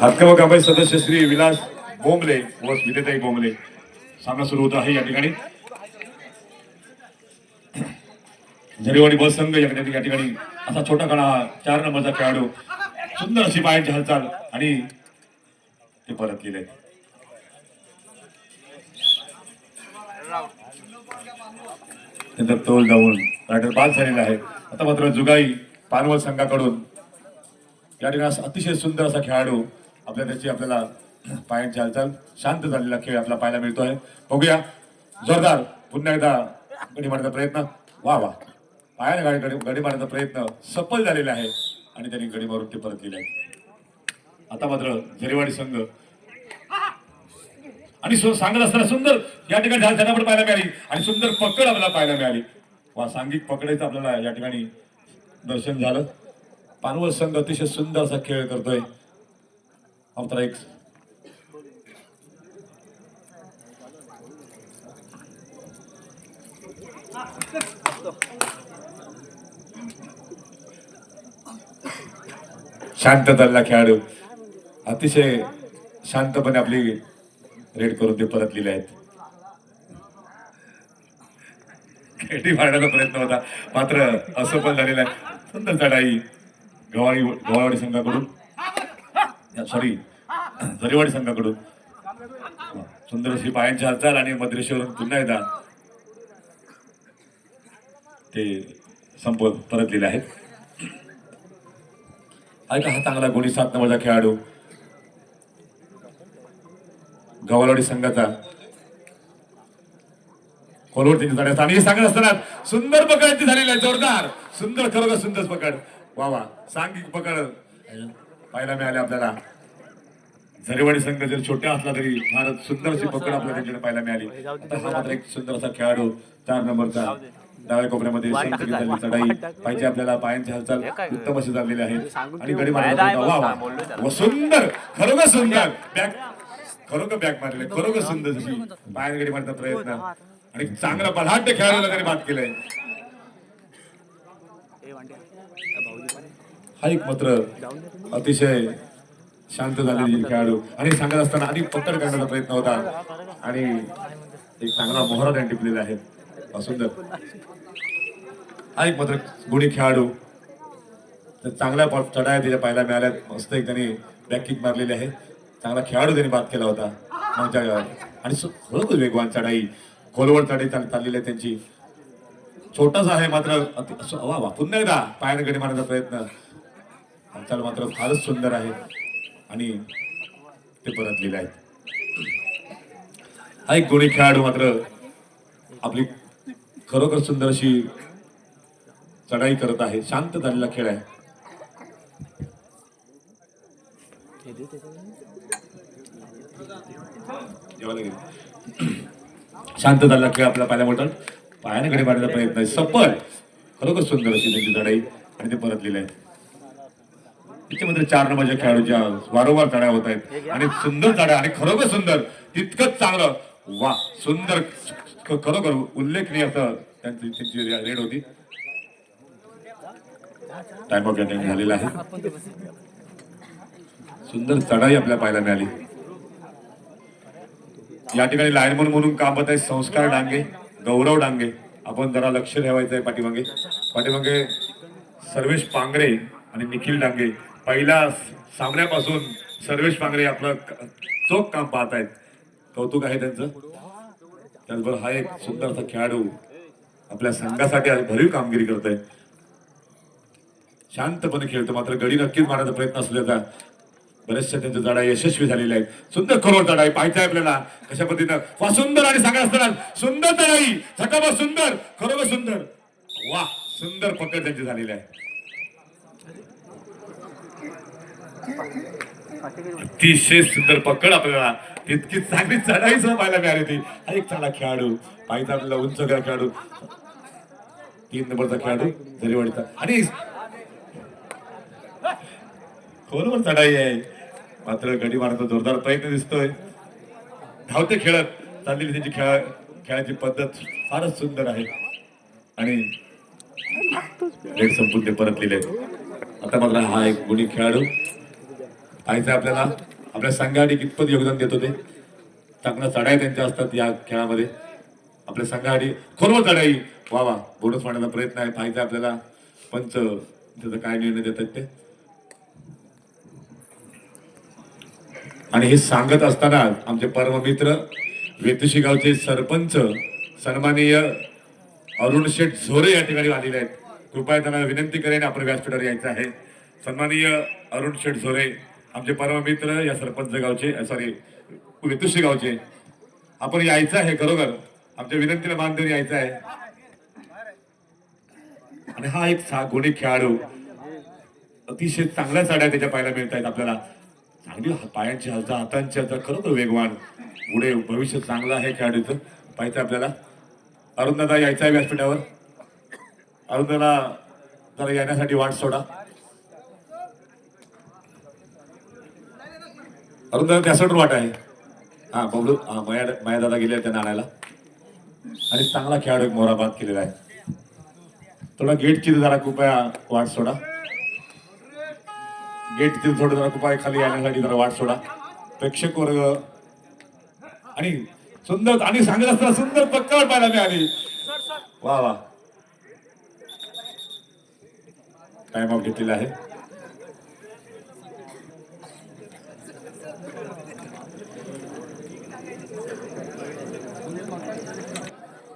हातकावा कामाई सदस्य श्री विलास बोंबले व विजेताई बोंबले सामना सुरू होत आहे या ठिकाणी? झरेवाडी बस संघ या ठिकाणी असा छोटा काळा हा चार नंबरचा खेळाडू. सुंदर अशी पायांची हालचाल आणि ते परत गेले. नंतर तोल जाऊन रायडर बाद झालेला आहे. आता मात्र जुगाई पानवल संघाकडून. या ठिकाणी अतिशय सुंदर असा खेळाडू आपल्या त्याची आपल्याला पायांची हालचाल शांत झालेला खेळ आपल्याला पाहायला मिळतो आहे बघूया. जोरदार. पुन्हा एकदा गडी मारण्याचा प्रयत्न. वा वा. पायाने गाडी गडी गडी मारण्याचा प्रयत्न सफल झालेला आहे. आणि त्यांनी गडी मारून ते परत केले आहे आता मात्र झरेवाडी संघ. आणि सांगत असताना सुंदर या ठिकाणी झाल पण पाहायला मिळाली. आणि सुंदर पकड आपल्याला पाहायला मिळाली. वा सांघिक पकडायचं आपल्याला या ठिकाणी दर्शन झालं. पानवल संघ अतिशय सुंदर असा खेळ करतोय. मात्र एक शांत झालेला खेळाडू. अतिशय शांतपणे आपली रेड करून ते परतलेले आहेत. खेळी मारण्याचा प्रयत्न होता. मात्र असं पण झालेलं आहे. सुंदर चढाई. गवाळी गवाळवाडी संघाकडून. सॉरी झरेवाडी संघाकडून. सुंदर अशी पायांची हालचाल आणि मद्रेश्वरून पुन्हा एकदा ते संपवत परतलेले आहेत. ऐका हा चांगला गुणी सात नंबरचा खेळाडू. गवालवाडी संघाचा. खोलवर त्यांची जाण्याचा आणि हे सांगत असताना सुंदर पकड ती झालेली आहे जोरदार. सुंदर खरोखर सुंदर पकड. वा वा. सांघिक पकड. पाहायला मिळाले आपल्याला. झरेवाडी संघ जर छोट्या असला तरी फार सुंदर अशी पकड आपल्याला त्यांच्याकडे पाहायला मिळाली. आता हा मात्र एक सुंदर असा खेळाडू चार नंबरचा डाव्या कोपऱ्यामध्ये चढाई. पाहिजे आपल्याला पायांची हालचाल उत्तम अशी झालेली आहे. आणि गडी वा सुंदर खरोखर सुंदर. बॅक खरोखर बॅक मारले खरोखर सुंदर अशी. पायाने गडी मारण्याचा प्रयत्न. आणि चांगला बलाढ्य खेळाडूला त्यांनी बात केलंय. हा एक मात्र अतिशय शांत झालेली खेळाडू. आणि सांगत असताना अधिक पकड करण्याचा प्रयत्न होता. आणि एक चांगला मोहरा त्यांनी टिपलेला आहे. सुंदर. हा एक मात्र गुणी खेळाडू. तर चांगल्या चढाया त्याच्या पाहायला मिळाल्यात. मस्त एक त्यांनी बॅककिक मारलेली आहे. चांगला खेळाडू त्यांनी बाद केला होता. मागच्या आणि खरोखर वेगवान चढाई. खोलवर चढाई चाललेली आहे त्यांची. छोटासा आहे मात्र वा पुन्हा एकदा पायाने गडी मारण्याचा प्रयत्न. हालचाल मात्र फारच सुंदर आहे आणि ते परतलेले आहेत. हा एक गुणी खेळाडू मात्र आपली खरोखर सुंदर अशी चढाई करत आहे शांत झालेला खेळ आहे. शांत झालेला खेळ आपला पाहायला मिळतात पायाने घडे मारण्याचा प्रयत्न आहे. सफल खरोखर सुंदर अशी त्यांची लढाई आणि ते परतलेले आहे त्याच्यामध्ये चार नंबरच्या खेळाडूच्या वारंवार चढ्या होत आहेत. आणि सुंदर चढ्या आणि खरोखर सुंदर. तितकंच चांगलं. वा सुंदर खरोखर उल्लेखनीय असं त्यांची त्यांची रेड होती. टाइम ऑफ टाइम झालेला आहे. सुंदर चढाई आपल्याला पाहायला मिळाली. या ठिकाणी लायनमन म्हणून काम होत आहे संस्कार डांगे गौरव डांगे. आपण जरा लक्ष ठेवायचं आहे पाठीमागे. पाठीमागे सर्वेश पांगरे आणि निखिल डांगे. पहिल्या सामन्यापासून सर्वेश पांगरे आपलं चोख काम पाहत आहेत कौतुक आहे त्यांचं. त्याचबरोबर हा एक सुंदरसा खेळाडू आपल्या संघासाठी आज भरीव कामगिरी करतोय. शांतपणे खेळतो मात्र गडी नक्कीच मारण्याचा प्रयत्न असल्याचा बरेचशा त्यांच्या जाडा यशस्वी झालेल्या आहेत. सुंदर खरोड चढाई पाहायचंय आपल्याला. कशा पद्धतीनं? वा सुंदर आणि सांगा असताना. सुंदर चढाई झटाबा सुंदर. खरोखर सुंदर. वा सुंदर पकड त्यांची झालेली आहे अतिशय सुंदर पकड आपल्याला. इतकी चांगली चढाई सुद्धा पाहायला मिळाली होती. हा एक चांगला खेळाडू. पाहिजे आपल्याला उंच खेळाडू. तीन नंबरचा खेळाडू झरीवाडीचा आणि खोलवर चढाई आहे. मात्र गडी मारण्याचा जोरदार प्रयत्न दिसतोय. धावते खेळत. चाललेली त्यांची खेळा खेळाची पद्धत फारच सुंदर आहे. आणि संपूर्ण संपून ते परतलेले आता मात्र हा एक गुणी खेळाडू. पाहायचा आपल्याला. आपल्या संघाने कितपत योगदान देत होते. चांगल्या चढाई त्यांच्या असतात या खेळामध्ये. आपल्या संघाने खोलवर चढाई वा वा बोनस मांडण्याचा प्रयत्न आहे पाहिजे आपल्याला. पंच त्याचा काय निर्णय देतात ते. आणि हे सांगत असताना आमचे परममित्र वेतुशी गावचे सरपंच सन्माननीय अरुण शेठ झोरे या ठिकाणी आलेले आहेत. कृपया त्यांना विनंती करेन आपण व्यासपीठावर यायचं आहे. सन्माननीय अरुण शेठ झोरे आमचे परममित्र या सरपंच गावचे सॉरी वेतुशी गावचे. आपण यायचं आहे खरोखर. आमच्या विनंतीला मान देऊन यायचं आहे. आणि हा एक गुणी खेळाडू अतिशय चांगल्या साड्या त्याच्या पाहायला मिळत आहेत आपल्याला. चांगली पायांची हालचा हातांची हालचा खरोखर वेगवान. पुढे भविष्य चांगलं आहे खेळाडूचं. पाहिजे आपल्याला. अरुणदादा यायचं आहे व्यासपीठावर. अरुणदादा जरा येण्यासाठी वाट सोडा. अरुणदादा त्यासाठी वाट आहे. हा बबलू हा मया मया दादा गेले त्यांना आणायला. आणि चांगला खेळाडू मोराबाद केलेला आहे. थोडा गेट किती जरा कृपया वाट सोडा. गेट तिथे थोडं जरा कृपया खाली येण्यासाठी जरा वाट सोडा. प्रेक्षक वर्ग आणि सुंदर आणि सांगत असताना सुंदर पक्कावर पाहायला मिळाली. वा वा. टाइम आउट घेतलेला आहे.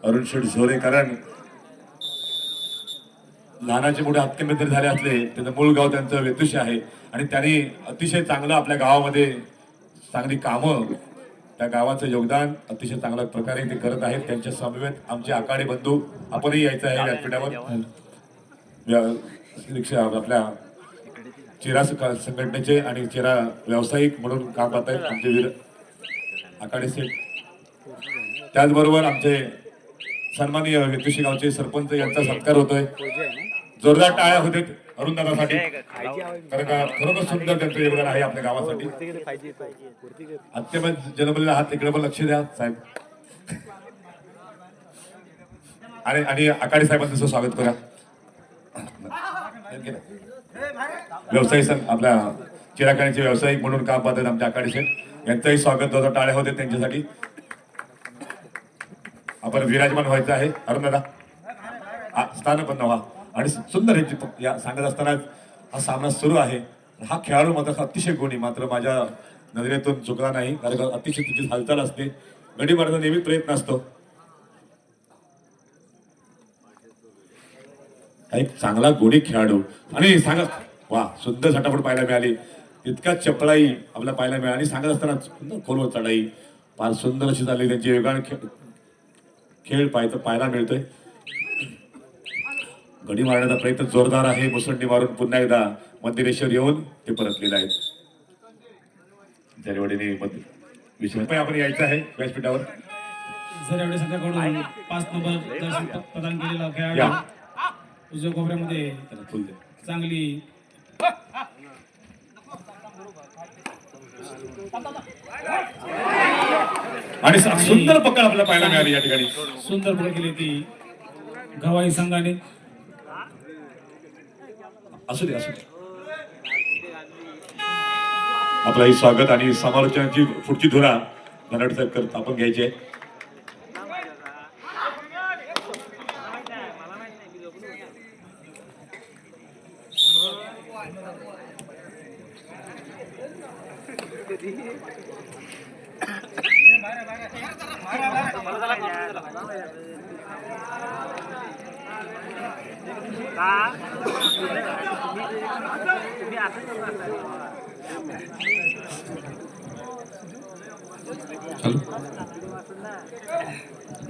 अरुण शेठ झोरे कारण लहानाचे मोठे हत्यामित्र झाले असले त्याचं मूळ गाव त्यांचं वेतुशी आहे आणि त्यांनी अतिशय चांगलं आपल्या गावामध्ये चांगली कामं त्या गावाचं योगदान अतिशय चांगल्या प्रकारे ते करत आहेत. त्यांच्या समवेत आमचे आकाडे बंधू आपणही यायचं आहे व्यासपीठावर व्या- रिक्षा आपल्या चिरा संघटनेचे आणि चिरा व्यावसायिक म्हणून काम करत आहेत आमचे वीर आकाडे सेठ. त्याचबरोबर आमचे सन्माननीय वेतुशी गावचे सरपंच यांचा सत्कार होतोय. जोरदार टाळ्या होते अरुणदादासाठी कारण का खरोखर सुंदर त्यांचं योगदान आहे आपल्या गावासाठी. अत्यंत जन्मलेला आहात तिकडे पण लक्ष द्या साहेब. आणि आणि आकाडी साहेबांचं स्वागत करा. व्यवसायी आपल्या चिराकाणीचे व्यावसायिक म्हणून काम पाहतात आमच्या आकाडी साहेब यांचंही स्वागत होतं टाळ्या होते त्यांच्यासाठी. आपण विराजमान व्हायचं आहे. अरुण दादा. स्थानपन्न व्हा आणि सुंदर ह्याची या सांगत असताना हा सामना सुरू आहे. हा खेळाडू मात्र अतिशय गुणी मात्र माझ्या नजरेतून चुकला नाही कारण अतिशय तिची हालचाल असते. गडी मारण्याचा नेहमी प्रयत्न असतो. एक चांगला गुणी खेळाडू. आणि सांगा वा सुंदर झटापट पाहायला मिळाली. इतका चपळाई आपल्याला पाहायला मिळाली. सांगत असताना खोलवर चढाई. फार सुंदर अशी झाली त्यांची वेगाने खेळ खेळ पाहायचं पाहायला मिळतोय. गडी मारण्याचा प्रयत्न जोरदार आहे. मुसंडी मारून पुन्हा एकदा मध्यरेश्वर येऊन ते परतलेले आहेत. जरवडीने विषय आपण यायचं आहे व्यासपीठावर. संघाकडून पाच नंबर प्रदान केलेला खेळाडू. उजव्या कोपऱ्यामध्ये. चांगली आणि सुंदर पकड आपल्याला पाहायला मिळाली या ठिकाणी. सुंदर पकड केली ती गवाई संघाने. असू दे असू दे. आपलं हे स्वागत आणि समालोचनाची पुढची धुरा धनाड साहेब करत आपण घ्यायची. आहे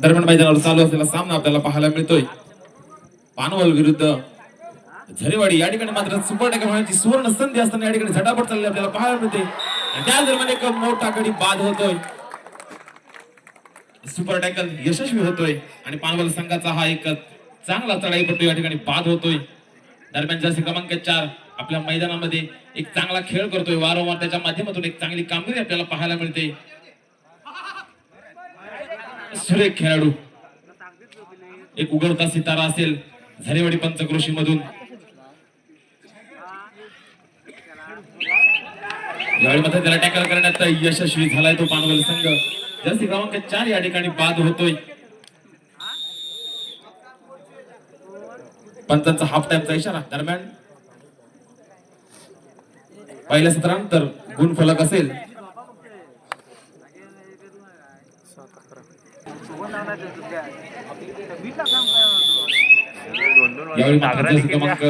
दरम्यान मैदानावर चालू असलेला सामना आपल्याला पाहायला मिळतोय. पानवल विरुद्ध झरेवाडी या ठिकाणी मात्र सुपर्ण सुवर्ण संधी असताना या ठिकाणी झटापट चालली आपल्याला पाहायला मिळते. आणि दरम्यान एक मोठा गडी बाद होतोय. सुपर टॅकल यशस्वी होतोय. आणि पानवल संघाचा हा एक चांगला चढाईपट्टू या ठिकाणी बाद होतोय. दरम्यान जसे क्रमांक चार आपल्या मैदानामध्ये एक चांगला खेळ करतोय. वारंवार त्याच्या माध्यमातून एक चांगली कामगिरी आपल्याला पाहायला मिळते. सुरेख खेळाडू. एक उघडता सितारा असेल. झरेवाडी पंचक्रोशी मधून यावेळी मात्र त्याला टॅकल करण्यात यशस्वी झालाय तो पानवल संघ. जर्सी क्रमांक चार या ठिकाणी बाद होतोय. पंचांचा हाफ टाइमचा इशारा दरम्यान. पहिल्या सत्रानंतर गुण फलक असेल. यावेळी क्रमांक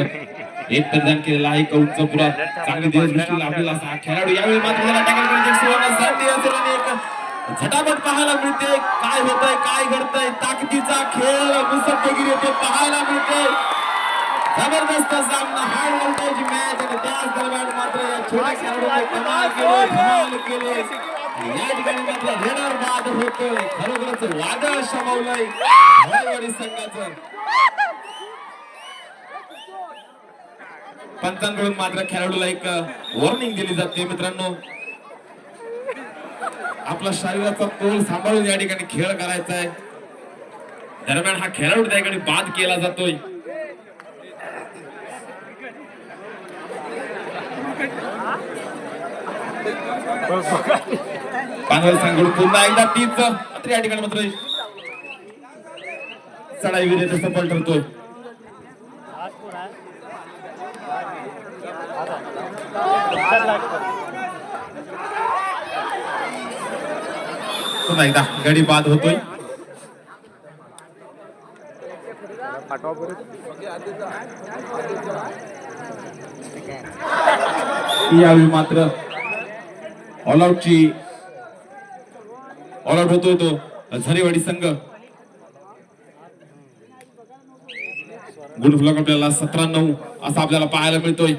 एक प्रदान केलेला आहे कौचपुरा चांगली देशदृष्टी लाभलेला असा खेळाडू. यावेळी मात्र त्याला टॅकल करण्याची सुवर्ण संधी असेल एक. झटापट पाहायला मिळते. काय होतंय काय घडतंय? ताकदीचा खेळ मुसद्देगिरी येते पाहायला मिळते जबरदस्त सामना. हाय व्होल्टेज मॅच आणि त्याच दरम्यान मात्र या छोट्या खेळाडूने कमाल केली धमाल केली. या ठिकाणी मात्र रेडर बाद होतोय. खरोखरच वादळ शमवलंय. संघाचं. पंचांकडून मात्र खेळाडूला एक वॉर्निंग दिली जाते मित्रांनो. आपला शरीराचा तोल सांभाळून या ठिकाणी खेळ करायचा आहे दरम्यान हा खेळाडू त्या ठिकाणी बाद केला जातोय. पानवल सांगून पुन्हा एकदा तीच या ठिकाणी मात्र चढाई विरेत सफल ठरतोय पुन्हा एकदा गडी बाद होतोय. यावेळी मात्र ऑल आउटची ऑल आउट होतोय तो झरेवाडी संघ. गुणफलक आपल्याला सतरा नऊ असा आपल्याला पाहायला मिळतोय.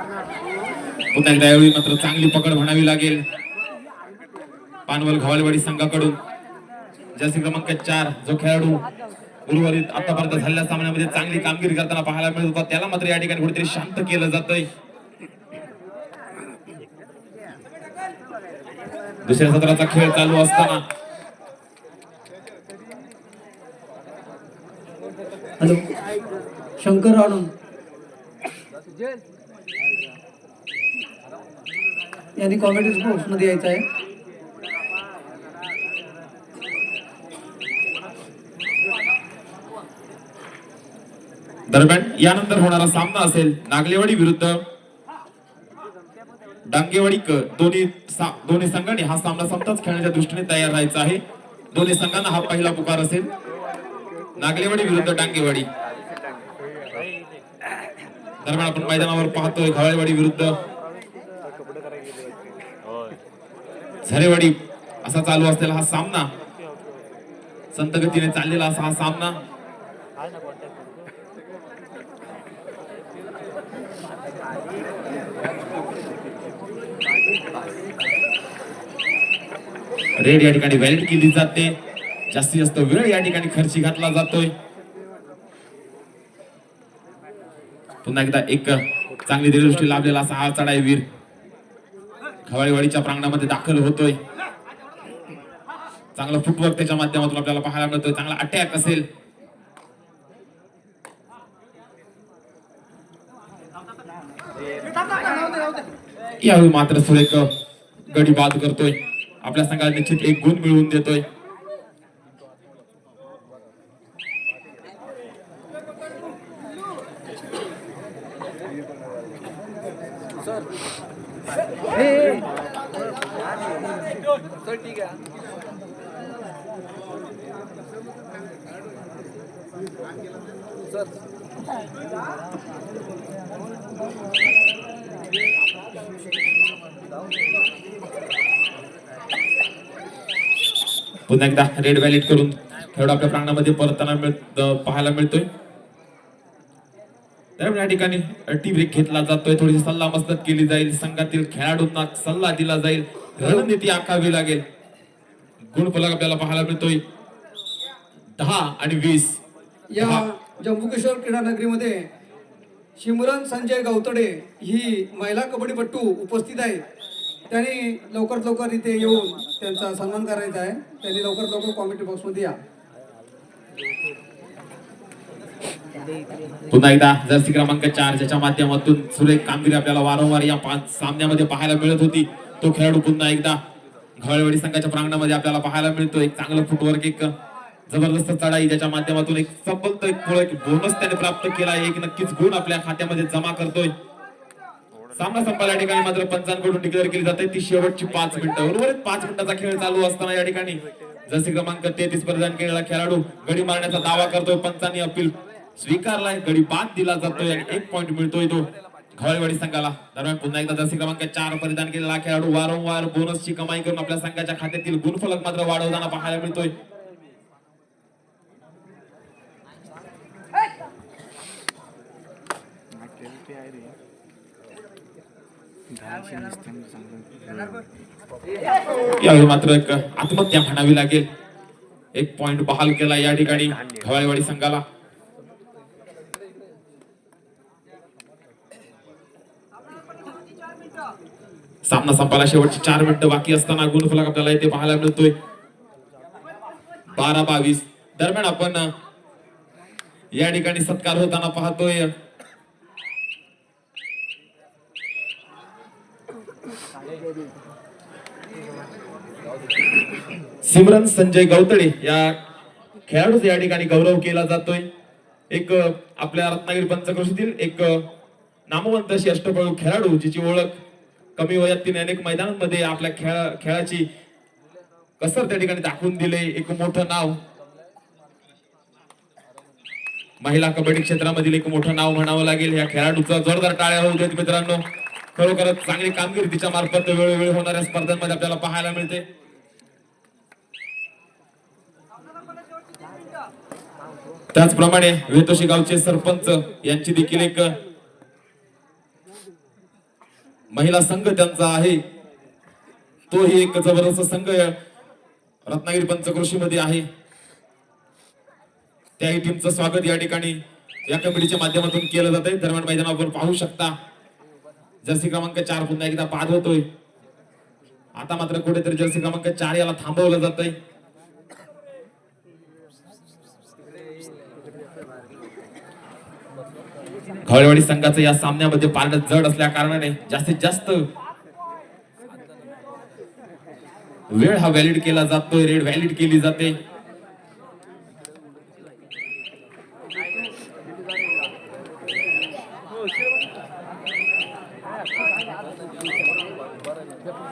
पुन्हा एकदा यावेळी मात्र चांगली पकड म्हणावी लागेल. पानवल घवालवाडी संघाकडून. जर्सी क्रमांक चार जो खेळाडू उर्वरित आतापर्यंत झालेल्या सामन्यामध्ये चांगली कामगिरी करताना पाहायला मिळत होता त्याला मात्र या ठिकाणी कुठेतरी शांत केलं जातंय. दुसऱ्या सत्राचा खेळ चालू असताना. हॅलो. शंकर राणू यांनी कॉमेडी स्पोर्ट्समध्ये यायचं आहे. दरम्यान यानंतर होणारा सामना असेल नागलेवाडी विरुद्ध. डांगेवाडी क दोन्ही सा- दोन्ही संघाने हा सामना समताच खेळण्याच्या दृष्टीने तयार राहायचा आहे. दोन्ही संघांना हा पहिला पुकार असेल. नागलेवाडी विरुद्ध डांगेवाडी. दरम्यान आपण मैदानावर पाहतोय घावळेवाडी विरुद्ध. झरेवाडी असा चालू असलेला हा सामना. संत गतीने चाललेला असा हा सामना. रेड या ठिकाणी व्हॅलिड केली जाते. जास्तीत जास्त वेळ या ठिकाणी खर्ची घातला जातोय. पुन्हा एकदा एक चांगली दृष्टी लाभलेला असा हा चढाई वीर. खवाळीवाडीच्या प्रांगणामध्ये दाखल होतोय. चांगला फुटवर्क त्याच्या माध्यमातून आपल्याला पाहायला मिळतोय. चांगला अटॅक असेल. यावेळी मात्र सुरेख गडी बाद करतोय. आपल्या संघाला निश्चित एक गुण मिळवून देतोय. पुन्हा एकदा रेड व्हॅलिट करून खेळाडू आपल्या प्रांगणामध्ये परतताना मिळत पाहायला मिळतोय. या ठिकाणी टी ब्रेक घेतला जातोय. थोडीशी सल्ला मसलत केली जाईल. संघातील खेळाडूंना सल्ला दिला जाईल. रणनीती आखावी लागेल. गुणफलक आपल्याला पाहायला मिळतोय. दहा आणि वीस. या. जम्मू किशोर क्रीडा नगरीमध्ये शिमरन संजय गवतडे ही महिला कबड्डीपट्टू उपस्थित आहे त्यांनी लवकरात लवकर इथे येऊन त्यांचा सन्मान करायचा आहे. त्यांनी लवकरात लवकर कॉमेंट्री बॉक्समध्ये या. पुन्हा एकदा जर्सी क्रमांक चार ज्याच्या माध्यमातून सुरेख कामगिरी आपल्याला वारंवार या पाच सामन्यामध्ये पाहायला मिळत होती. तो खेळाडू पुन्हा एकदा घवळवाडी संघाच्या प्रांगणामध्ये आपल्याला पाहायला मिळतो. एक चांगलं फुटवर्क एक जबरदस्त चढाई ज्याच्या माध्यमातून एक सबल एक एक बोनस त्याने प्राप्त केला एक नक्कीच गुण आपल्या खात्यामध्ये जमा करतोय. सामना संपायला या ठिकाणी मात्र पंचांकडून डिक्लेअर केली जाते. ती शेवटची पाच मिनिटं. उर्वरित पाच मिनिटाचा खेळ चालू असताना या ठिकाणी जसे क्रमांक तेहतीस परिधान केलेला खेळाडू गडी मारण्याचा दावा करतोय. पंचांनी अपील स्वीकारलाय. गडी बाद दिला जातोय आणि एक पॉईंट मिळतोय तो घाळेवाडी संघाला. दरम्यान पुन्हा एकदा जसे क्रमांक चार परिधान केलेला खेळाडू वारंवार बोनसची कमाई करून आपल्या संघाच्या खात्यातील गुणफलक मात्र वाढवताना पाहायला मिळतोय. यावेळी मात्र एक आत्महत्या म्हणावी लागेल. एक पॉइंट बहाल केला या ठिकाणी घवाळेवाडी संघाला. सामना संपायला शेवटची चार मिनिटं बाकी असताना गुणफलक आपल्याला इथे पाहायला मिळतोय. बारा बावीस. दरम्यान आपण या ठिकाणी सत्कार होताना पाहतोय. सिमरन संजय गवतडे या खेळाडूचा या ठिकाणी गौरव केला जातोय. एक आपल्या रत्नागिरी पंचकृषीतील एक नामवंत अशी अष्टपैलू खेळाडू जिची ओळख कमी वयात तिने अनेक मैदानांमध्ये आपल्या खेळा खेळाची कसर त्या ठिकाणी दाखवून दिले. एक मोठं नाव. महिला कबड्डी क्षेत्रामधील एक मोठं नाव म्हणावं लागेल. या खेळाडूचा जोरदार टाळ्या होऊ देत मित्रांनो. खरोखरच चांगली कामगिरी तिच्या मार्फत वेळोवेळी होणाऱ्या स्पर्धांमध्ये आपल्याला पाहायला मिळते. त्याचप्रमाणे वेतोशी गावचे सरपंच यांची देखील एक महिला संघ त्यांचा आहे. तोही एक जबरदस्त संघ रत्नागिरी पंचकृषीमध्ये मध्ये आहे. त्याही टीमचं स्वागत या ठिकाणी या कमिटीच्या माध्यमातून केलं जात आहे दरम्यान मैदानावर पाहू शकता. जर्सी क्रमांक चार पुन्हा एकदा बाद होतोय. आता मात्र कुठेतरी जर्सी क्रमांक चार याला थांबवलं जातंय. खवळेवाडी संघाचं या सामन्यामध्ये पारडं जड असल्या कारणाने जास्तीत जास्त वेळ हा व्हॅलिड केला जातोय रेड व्हॅलिड केली जाते.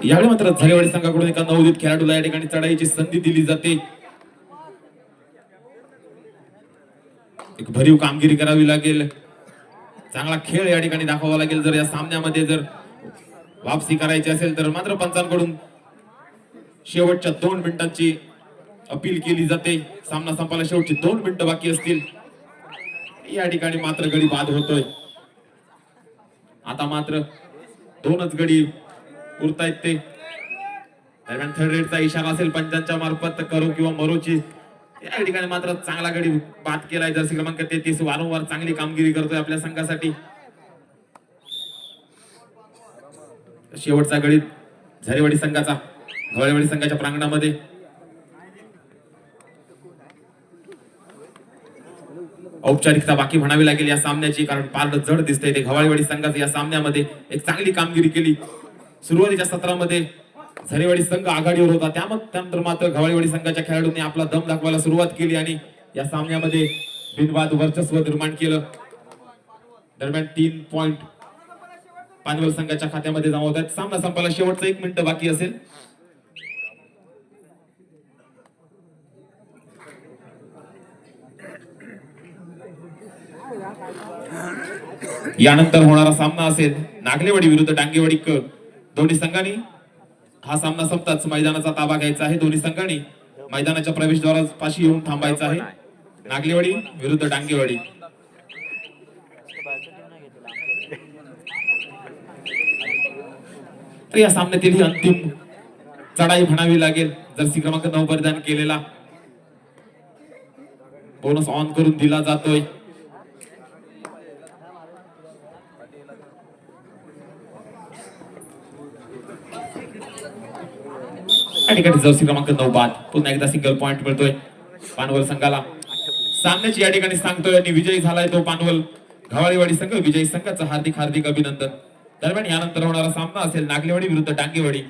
यावेळी मात्र झालेवाडी संघाकडून एका नवोदित खेळाडूला या ठिकाणी चढाईची संधी दिली जाते. एक भरीव कामगिरी करावी लागेल. चांगला खेळ या ठिकाणी दाखवावा लागेल. जर या सामन्यामध्ये जर वापसी करायची असेल तर मात्र पंचांकडून शेवटच्या दोन मिनिटांची अपील केली जाते. सामना संपायला शेवटची दोन मिनिटं बाकी असतील. या ठिकाणी मात्र गडी बाद होतोय. आता मात्र दोनच गडी उरतायत ते. दरम्यान थर्ड रेडचा इशारा असेल पंचांच्या मार्फत करू किंवा मरोची. या ठिकाणी मात्र चांगला गडी बाद केलाय. जर्सी क्रमांक तेहतीस वारंवार चांगली कामगिरी करतोय आपल्या संघासाठी. शेवटचा गडी झरेवाडी संघाचा घोळेवाडी संघाच्या प्रांगणामध्ये. औपचारिकता बाकी म्हणावी लागेल या सामन्याची कारण पारड जड दिसतंय ते घवाळेवाडी संघाचं या सामन्यामध्ये. एक चांगली कामगिरी केली. सुरुवातीच्या सत्रामध्ये झरेवाडी संघ आघाडीवर होता. त्यामध्ये त्यानंतर मात्र घवाळीवाडी संघाच्या खेळाडूंनी आपला दम दाखवायला सुरुवात केली आणि या सामन्यामध्ये बिनवाद वर्चस्व निर्माण केलं. दरम्यान तीन पॉइंट पानवल संघाच्या खात्यामध्ये जमा होत आहेत. सामना संपायला शेवटचं एक मिनिट बाकी असेल. यानंतर होणारा सामना असेल नागलेवाडी विरुद्ध डांगेवाडी क दोन्ही संघांनी हा सामना संपताच मैदानाचा ताबा घ्यायचा आहे. दोन्ही संघांनी मैदानाच्या प्रवेशद्वारापाशी येऊन थांबायचं आहे. नागलेवाडी विरुद्ध डांगेवाडी. तर या सामन्यातील ही अंतिम चढाई म्हणावी लागेल. जर्सी क्रमांक नऊ परिधान केलेला. बोनस ऑन करून दिला जातोय. या ठिकाणी जर्सी क्रमांक नऊ बाद. पुन्हा एकदा सिंगल पॉइंट मिळतोय पानवल संघाला. सामन्याची या ठिकाणी सांगतोय आणि विजयी झालाय तो पानवल. घावाळीवाडी संघ विजयी संघाचं हार्दिक हार्दिक अभिनंदन. दरम्यान यानंतर होणारा सामना असेल नागलेवाडी विरुद्ध डांगेवाडी